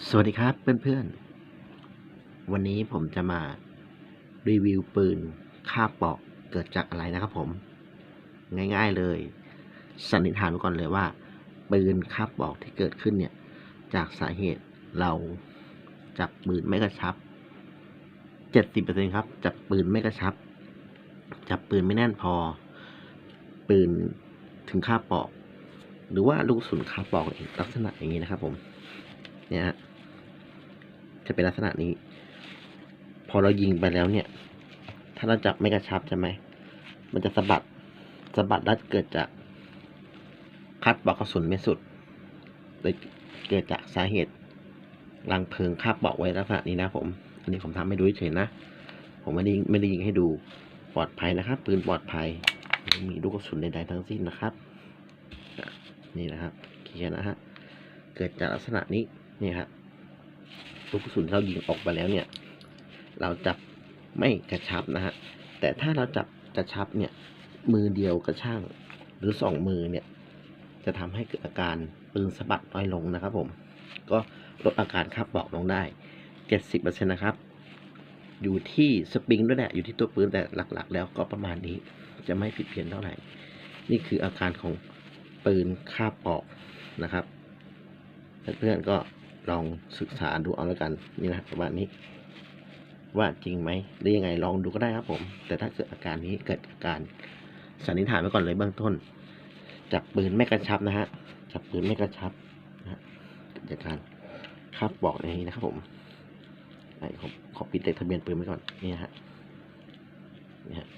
สวัสดีครับเพื่อนๆ วันนี้ผมจะมารีวิวปืนคาบปอกเกิดจากอะไรนะครับผม ง่ายๆเลย สันนิษฐานไว้ก่อนเลยว่า ปืนคาบปอกที่เกิดขึ้นเนี่ย จากสาเหตุเราจับปืนไม่กระชับเจ็ดสิบเปอร์เซ็นครับ จับปืนไม่กระชับ จับปืนไม่แน่นพอ ปืนถึงคาบปอก หรือว่าลูกกระสุนคาบปอกลักษณะอย่างนี้นะครับผม เนี่ยจะเป็นลักษณะนี้ พอเรายิงไปแล้วเนี่ย ถ้าเราจับไม่กระชับใช่ไหมมันจะสะบัดสะบัดแล้วเกิดจากคัดปลอกกระสุนไม่สุดเลยเกิดจากสาเหตุรังเพลิงคาบเบาะไว้ลักษณะนี้นะผม อันนี้ผมทำให้ดูเฉยนะ ผมไม่ได้ไม่ได้ยิงให้ดูปลอดภัยนะครับ ปืนปลอดภัยไม่มีลูกกระสุนใดๆทั้งสิ้นนะครับ นี่นะครับเคลียร์นะฮะ เกิดจากลักษณะนี้ นี่ครับลูกกระสุนเรายิงออกไปแล้วเนี่ย เราจับไม่กระชับนะฮะ แต่ถ้าเราจับกระชับเนี่ย มือเดียวกระช่างหรือสองมือเนี่ย จะทำให้เกิดอาการปืนสะบัดน้อยลงนะครับผม ก็ลดอาการคับบอกลงได้เจ็ดสิบเปอร์เซ็นต์นะครับ อยู่ที่สปริงด้วยแหละ อยู่ที่ตัวปืนแต่หลักๆ แล้วก็ประมาณนี้ จะไม่ผิดเพี้ยนเท่าไหร่ นี่คืออาการของปืนคาบออกนะครับ เพื่อนๆก็ ลองศึกษาดูเอาแล้วกันนี่นะประมาณนี้ ว่าจริงไหมหรือยังไงลองดูก็ได้ครับผม แต่ถ้าเกิดอาการนี้เกิดอาการสันนิษฐานไว้ก่อนเลยเบื้องต้น จับปืนไม่กระชับนะฮะจับปืนไม่กระชับนะฮะเกิดจากการคาบบอกในนี้นะครับผมไอ้ผมขอปิดเลขทะเบียนปืนไว้ก่อนนี่ฮะนี่ฮะ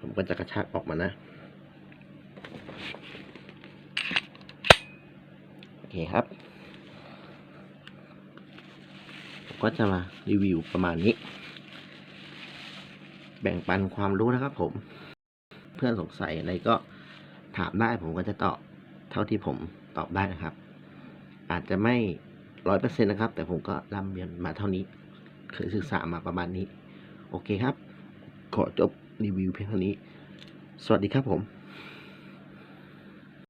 ผมก็จะกระชากออกมานะโอเคครับ ผม ก็จะมารีวิวประมาณนี้ แบ่งปันความรู้นะครับผม เพื่อนสงสัยอะไรก็ถามได้ผมก็จะตอบเท่าที่ผมตอบได้นะครับ อาจจะไม่ร้อยเปอร์เซ็นต์นะครับ แต่ผมก็ร่ำเรียนมาเท่านี้ เคยศึกษามาประมาณนี้ โอเคครับ ขอจบรีวิวเพียงเท่านี้ สวัสดีครับผม